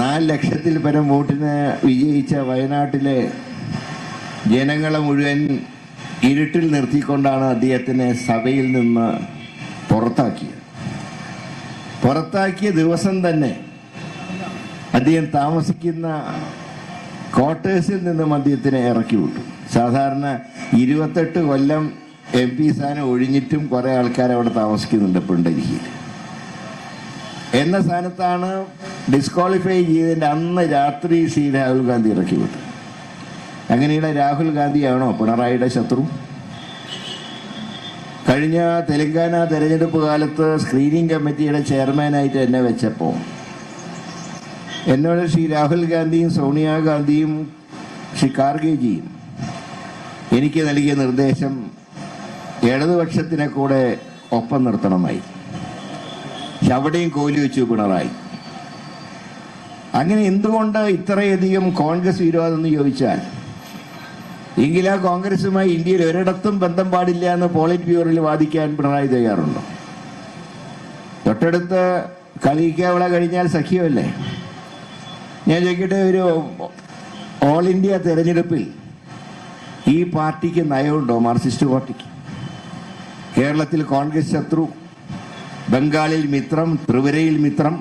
നാല് ലക്ഷത്തിൽ പരം വോട്ടിന് വിജയിച്ച വയനാട്ടിലെ ജനങ്ങളെ മുഴുവൻ ഇരുട്ടിൽ നിർത്തിക്കൊണ്ടാണ് അദ്ദേഹത്തിനെ സഭയിൽ നിന്ന് പുറത്താക്കിയത്. പുറത്താക്കിയ ദിവസം തന്നെ അദ്ദേഹം താമസിക്കുന്ന ക്വാർട്ടേഴ്സിൽ നിന്നും അദ്ദേഹത്തിനെ ഇറക്കി വിട്ടു. സാധാരണ ഇരുപത്തെട്ട് കൊല്ലം എം പി സ്ഥാനം ഒഴിഞ്ഞിട്ടും കുറെ ആൾക്കാർ അവിടെ താമസിക്കുന്നുണ്ട് ഇപ്പോൾ ഡൽഹിയിൽ എന്ന സ്ഥാനത്താണ് ഡിസ്ക്വാളിഫൈ ചെയ്തതിന്റെ അന്ന് രാത്രി ശ്രീ രാഹുൽ ഗാന്ധി ഇറക്കി വിട്ടു. അങ്ങനെയുള്ള രാഹുൽ ഗാന്ധിയാണോ പിണറായിയുടെ ശത്രു? കഴിഞ്ഞ തെലങ്കാന തെരഞ്ഞെടുപ്പ് കാലത്ത് സ്ക്രീനിങ് കമ്മിറ്റിയുടെ ചെയർമാനായിട്ട് എന്നെ വെച്ചപ്പോൾ എന്നോട് ശ്രീ രാഹുൽ ഗാന്ധിയും സോണിയാഗാന്ധിയും ശ്രീ കാർഗേജിയും എനിക്ക് നൽകിയ നിർദ്ദേശം ഇടതുപക്ഷത്തിനെ കൂടെ ഒപ്പം നിർത്തണമായി. പക്ഷെ അവിടെയും കോലി വെച്ചു പിണറായി. അങ്ങനെ എന്തുകൊണ്ട് ഇത്രയധികം കോൺഗ്രസ് വിരോധം എന്ന് ചോദിച്ചാൽ എങ്കിൽ ആ കോൺഗ്രസുമായി ഇന്ത്യയിൽ ഒരിടത്തും ബന്ധം പാടില്ല എന്ന് പോളിറ്റ് ബ്യൂറോയിൽ വാദിക്കാൻ പിണറായി തയ്യാറുണ്ടോ? തൊട്ടടുത്ത് കളിക്കാവിള കഴിഞ്ഞാൽ സഖ്യമല്ലേ? ഞാൻ ചോദിക്കട്ടെ ഒരു ഓൾ ഇന്ത്യ തെരഞ്ഞെടുപ്പിൽ ഈ പാർട്ടിക്ക് നയമുണ്ടോ? മാർക്സിസ്റ്റ് പാർട്ടിക്ക്. കേരളത്തിൽ കോൺഗ്രസ് ശത്രു ബംഗാളിൽ മിത്രം ത്രിപുരയിൽ മിത്രം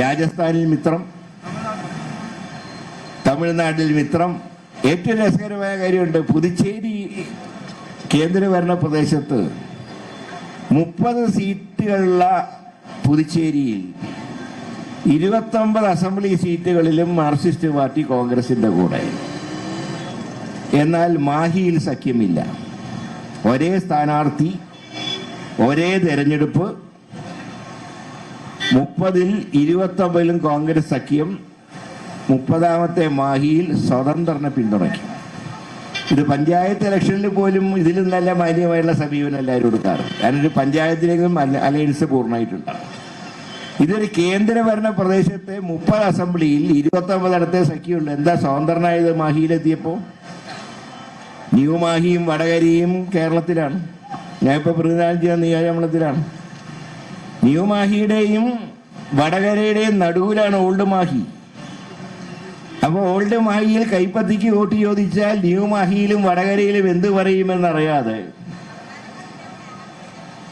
രാജസ്ഥാനിൽ മിത്രം തമിഴ്നാട്ടിൽ മിത്രം. ഏറ്റവും രസകരമായ കാര്യമുണ്ട് പുതുച്ചേരി കേന്ദ്രഭരണ പ്രദേശത്ത് മുപ്പത് സീറ്റുകളുള്ള പുതുച്ചേരിയിൽ ഇരുപത്തൊമ്പത് അസംബ്ലി സീറ്റുകളിലും മാർക്സിസ്റ്റ് പാർട്ടി കോൺഗ്രസിന്റെ കൂടെ. എന്നാൽ മാഹിയിൽ സഖ്യമില്ല. ഒരേ സ്ഥാനാർത്ഥി ഒരേ തെരഞ്ഞെടുപ്പ് മുപ്പതിൽ ഇരുപത്തൊമ്പതിലും കോൺഗ്രസ് സഖ്യം മുപ്പതാമത്തെ മാഹിയിൽ സ്വതന്ത്രനെ പിന്തുണയ്ക്കും. ഇത് പഞ്ചായത്ത് ഇലക്ഷനിൽ പോലും ഇതിൽ നല്ല മാന്യമായുള്ള സമീപനം എല്ലാവരും എടുക്കാറ്. കാരണം ഒരു പഞ്ചായത്തിലേക്കും അലയൻസ് പൂർണമായിട്ടുണ്ടാകും ഇതൊരു കേന്ദ്രഭരണ പ്രദേശത്തെ മുപ്പത് അസംബ്ലിയിൽ ഇരുപത്തൊമ്പതിടത്തെ സഖ്യമുണ്ട് എന്താ സ്വതന്ത്രനായത് മാഹിയിലെത്തിയപ്പോൾ ന്യൂ മാഹിയും വടകരയും കേരളത്തിലാണ്. ഞാനിപ്പോൾ പ്രതിനിധാനം ചെയ്യുന്ന നിയോജകമണ്ഡലത്തിലാണ് ന്യൂ മാഹിയുടെയും വടകരയുടെയും നടുവിലാണ് ഓൾഡ് മാഹി. അപ്പോൾ ഓൾഡ് മാഹിയിൽ കൈപ്പത്തിക്ക് വോട്ട് ചോദിച്ചാൽ ന്യൂ മാഹിയിലും വടകരയിലും എന്ത് പറയുമെന്നറിയാതെ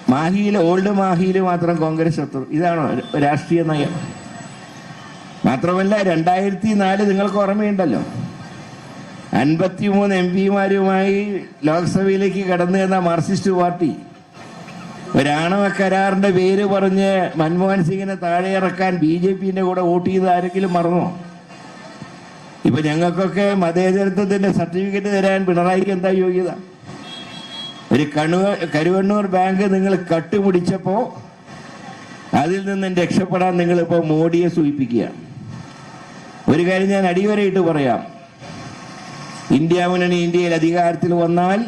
മാഹിയിൽ ഓൾഡ് മാഹിയിൽ മാത്രം കോൺഗ്രസ് ശത്രു ഇതാണ് രാഷ്ട്രീയ നയം. മാത്രമല്ല രണ്ടായിരത്തി നാല് നിങ്ങൾക്ക് ഓർമ്മയുണ്ടല്ലോ. അൻപത്തിമൂന്ന് എം പിമാരുമായി ലോക്സഭയിലേക്ക് കടന്നു ചെന്ന മാർക്സിസ്റ്റ് പാർട്ടി. ഒരാണവ കരാറിന്റെ പേര് പറഞ്ഞ് മൻമോഹൻ സിംഗിനെ താഴെ ഇറക്കാൻ ബി ജെ പിന്റെ കൂടെ വോട്ട് ചെയ്ത് ആരെങ്കിലും മറന്നോ? ഇപ്പൊ ഞങ്ങൾക്കൊക്കെ മതേതരത്വത്തിന്റെ സർട്ടിഫിക്കറ്റ് തരാൻ പിണറായിക്ക് എന്താ യോഗ്യത? ഒരു കണ്ണു കരുവണ്ണൂർ ബാങ്ക് നിങ്ങൾ കട്ടുപിടിച്ചപ്പോ അതിൽ നിന്നും രക്ഷപ്പെടാൻ നിങ്ങൾ നിങ്ങളിപ്പോ മോഡിയെ സൂചിപ്പിക്കുകയാണ്. ഒരു കാര്യം ഞാൻ അടിവരയിട്ട് പറയാം. ഇന്ത്യ മുന്നണി ഇന്ത്യയിൽ അധികാരത്തിൽ വന്നാൽ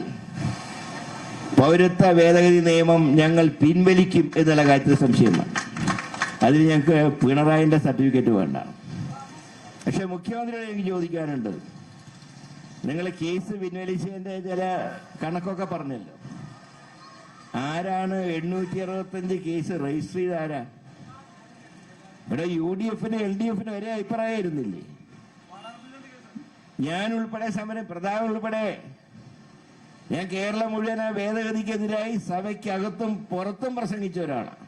പൗരത്വ ഭേദഗതി നിയമം ഞങ്ങൾ പിൻവലിക്കും എന്നുള്ള കാര്യത്തിൽ സംശയമാണ്. അതിന് ഞങ്ങൾക്ക് പിണറായിന്റെ സർട്ടിഫിക്കറ്റ് വേണ്ട. പക്ഷെ മുഖ്യമന്ത്രിയോട് എനിക്ക് ചോദിക്കാനുണ്ട്. നിങ്ങൾ കേസ് പിൻവലിച്ചതിന്റെ ചില കണക്കൊക്കെ പറഞ്ഞല്ലോ. ആരാണ് എണ്ണൂറ്റി അറുപത്തഞ്ച് കേസ് രജിസ്റ്റർ ചെയ്ത ആരാ? ഇവിടെ യു ഡി എഫിന് എൽ ഡി എഫിന് ഒരേ അഭിപ്രായമായിരുന്നില്ലേ ഞാൻ ഉൾപ്പെടെ സമരം പ്രതാപ് ഉൾപ്പെടെ ഞാൻ കേരളം മുഴുവൻ ആ ഭേദഗതിക്കെതിരായി സഭയ്ക്കകത്തും പുറത്തും പ്രസംഗിച്ച ഒരാളാണ്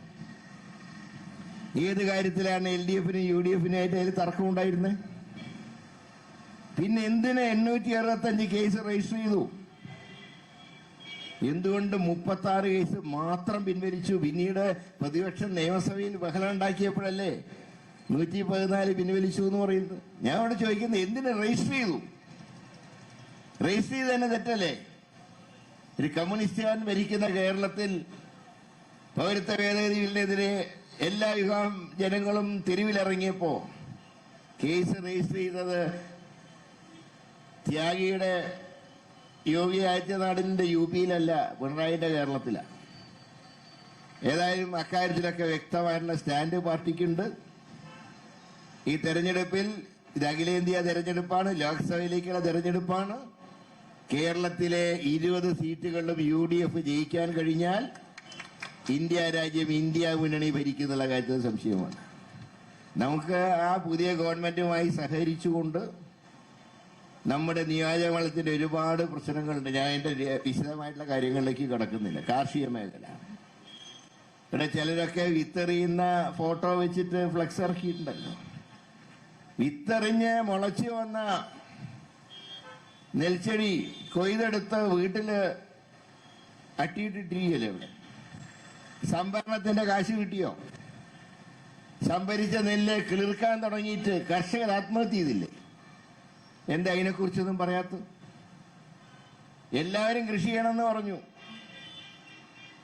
ഏത് കാര്യത്തിലാണ് എൽ ഡി എഫിനും യു ഡി എഫിനും ആയിട്ട് അതിൽ തർക്കമുണ്ടായിരുന്നത് പിന്നെ എന്തിന് എണ്ണൂറ്റി അറുപത്തഞ്ച് കേസ് രജിസ്റ്റർ ചെയ്തു? എന്തുകൊണ്ട് മുപ്പത്തി ആറ് കേസ് മാത്രം പിൻവലിച്ചു? പിന്നീട് പ്രതിപക്ഷം നിയമസഭയിൽ ബഹളം ഉണ്ടാക്കിയപ്പോഴല്ലേ നൂറ്റി പതിനാല് പിൻവലിച്ചു എന്ന് പറയുന്നത്? ഞാൻ അവിടെ ചോദിക്കുന്നത് എന്തിന് രജിസ്റ്റർ ചെയ്തു? രജിസ്റ്റർ ചെയ്ത് തന്നെ തെറ്റല്ലേ? ഒരു കമ്മ്യൂണിസ്റ്റുകാരൻ ഭരിക്കുന്ന കേരളത്തിൽ പൗരത്വ ഭേദഗതി ബില്ലിനെതിരെ എല്ലാ വിഭാഗം ജനങ്ങളും തെരുവിലിറങ്ങിയപ്പോ കേസ് രജിസ്റ്റർ ചെയ്തത് ത്യാഗിയുടെ യോഗി ആദിത്യനാഥിന്റെ യു പിയിലല്ല പിണറായിന്റെ കേരളത്തിലാണ് ഏതായാലും അക്കാര്യത്തിലൊക്കെ വ്യക്തമായിട്ടുള്ള സ്റ്റാൻഡ് പാർട്ടിക്കുണ്ട്. ഈ തെരഞ്ഞെടുപ്പിൽ ഇത് അഖിലേന്ത്യാ തെരഞ്ഞെടുപ്പാണ് ലോക്സഭയിലേക്കുള്ള തെരഞ്ഞെടുപ്പാണ്. കേരളത്തിലെ ഇരുപത് സീറ്റുകളിലും യു ഡി എഫ് ജയിക്കാൻ കഴിഞ്ഞാൽ ഇന്ത്യ രാജ്യം ഇന്ത്യ മുന്നണി ഭരിക്കുന്നുള്ള കാര്യത്തിൽ സംശയമാണ്. നമുക്ക് ആ പുതിയ ഗവൺമെന്റുമായി സഹകരിച്ചുകൊണ്ട് നമ്മുടെ നിയോജകമണ്ഡലത്തിന്റെ ഒരുപാട് പ്രശ്നങ്ങളുണ്ട്. ഞാൻ എന്റെ വിശദമായിട്ടുള്ള കാര്യങ്ങളിലേക്ക് കിടക്കുന്നില്ല. കാർഷിക മേഖല. ഇവിടെ ചിലരൊക്കെ വിത്തെറിയുന്ന ഫോട്ടോ വെച്ചിട്ട് ഫ്ലക്സ് ഇറക്കിയിട്ടുണ്ടല്ലോ. വിത്തെറിഞ്ഞ് മുളച്ചു വന്ന നെൽച്ചെടി കൊയ്തെടുത്ത് വീട്ടിൽ അട്ടിയിട്ടിട്ടിരിക്കല്ലേ ഇവിടെ? സംഭരണത്തിന്റെ കാശ് കിട്ടിയോ? സംഭരിച്ച നെല്ല് കിളിർക്കാൻ തുടങ്ങിയിട്ട് കർഷകർ ആത്മഹത്യ ചെയ്തില്ലേ? എന്താ അതിനെക്കുറിച്ചൊന്നും പറയാത്ത എല്ലാവരും കൃഷി ചെയ്യണമെന്ന് പറഞ്ഞു.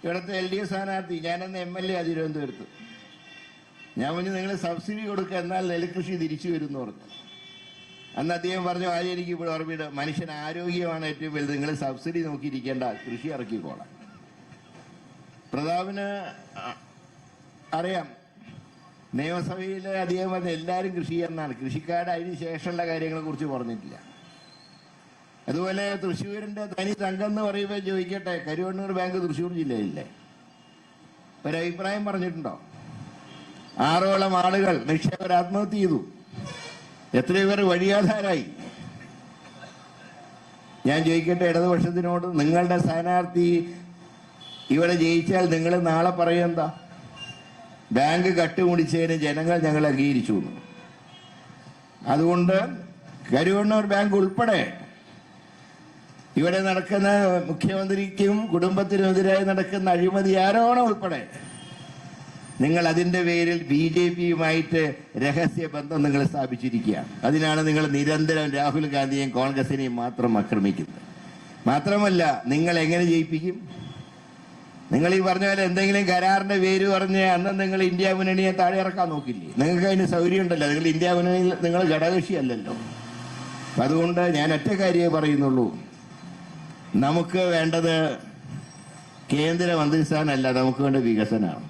ഇവിടുത്തെ എൽ ഡി എഫ് സ്ഥാനാർത്ഥി ഞാനെന്ന് എം എൽ എ ആ തിരുവനന്തപുരത്ത്. ഞാൻ പറഞ്ഞു നിങ്ങൾ സബ്സിഡി കൊടുക്കുക എന്നാൽ നെൽകൃഷി തിരിച്ചു വരും എന്ന് പറഞ്ഞു. അന്ന് അദ്ദേഹം പറഞ്ഞു ആദ്യം എനിക്ക് ഇവിടെ ഓർമ്മയുടെ മനുഷ്യൻ ആരോഗ്യമാണ് ഏറ്റവും വലുത്. നിങ്ങൾ സബ്സിഡി നോക്കിയിരിക്കേണ്ട. കൃഷി ഇറക്കിക്കോളാം പ്രതാപിന് അറിയാം. നിയമസഭയിൽ അദ്ദേഹം പറഞ്ഞ എല്ലാവരും കൃഷി ചെയ്യുന്നതാണ്. കൃഷിക്കാരുടെ അതിന് ശേഷമുള്ള കാര്യങ്ങളെ കുറിച്ച് പറഞ്ഞിട്ടില്ല. അതുപോലെ തൃശ്ശൂരിന്റെ തനി തങ്കം എന്ന് പറയുമ്പോൾ ചോദിക്കട്ടെ കരുവണ്ണൂർ ബാങ്ക് തൃശ്ശൂർ ജില്ലയില്ലേ ഒരഭിപ്രായം പറഞ്ഞിട്ടുണ്ടോ? ആറോളം ആളുകൾ നിക്ഷേപർ ആത്മഹത്യ ചെയ്തു. എത്രയോ പേർ വഴിയാധാരായി. ഞാൻ ചോദിക്കട്ടെ ഇടതുപക്ഷത്തിനോട് നിങ്ങളുടെ സ്ഥാനാർത്ഥി ഇവിടെ ജയിച്ചാൽ നിങ്ങൾ നാളെ പറയുമെന്താ ബാങ്ക് കട്ടുമുടിച്ചതിന് ജനങ്ങൾ ഞങ്ങൾ അംഗീകരിച്ചു അതുകൊണ്ട് കരുവണ്ണൂർ ബാങ്ക് ഉൾപ്പെടെ ഇവിടെ നടക്കുന്ന മുഖ്യമന്ത്രിക്കും കുടുംബത്തിനുമെതിരായി നടക്കുന്ന അഴിമതി ആരോപണം ഉൾപ്പെടെ നിങ്ങൾ അതിന്റെ പേരിൽ ബി ജെ പിയുമായിട്ട് രഹസ്യ ബന്ധം നിങ്ങൾ സ്ഥാപിച്ചിരിക്കുകയാണ് അതിനാണ് നിങ്ങൾ നിരന്തരം രാഹുൽ ഗാന്ധിയെയും കോൺഗ്രസിനെയും മാത്രം ആക്രമിക്കുന്നത്. മാത്രമല്ല നിങ്ങൾ എങ്ങനെ ജയിപ്പിക്കും? നിങ്ങൾ ഈ പറഞ്ഞ പോലെ എന്തെങ്കിലും കരാറിന്റെ പേര് പറഞ്ഞ് അന്ന് നിങ്ങൾ ഇന്ത്യ മുന്നണിയെ താഴെ ഇറക്കാൻ നോക്കില്ലേ? നിങ്ങൾക്ക് അതിന് സൗകര്യം ഉണ്ടല്ലോ നിങ്ങൾ ഇന്ത്യ മുന്നണിയിൽ നിങ്ങൾ ഘടകക്ഷിയല്ലല്ലോ അതുകൊണ്ട് ഞാൻ ഒറ്റ കാര്യമേ പറയുന്നുള്ളൂ. നമുക്ക് വേണ്ടത് കേന്ദ്ര മന്ത്രിസ്ഥാനമല്ല നമുക്ക് വേണ്ട വികസനമാണ്.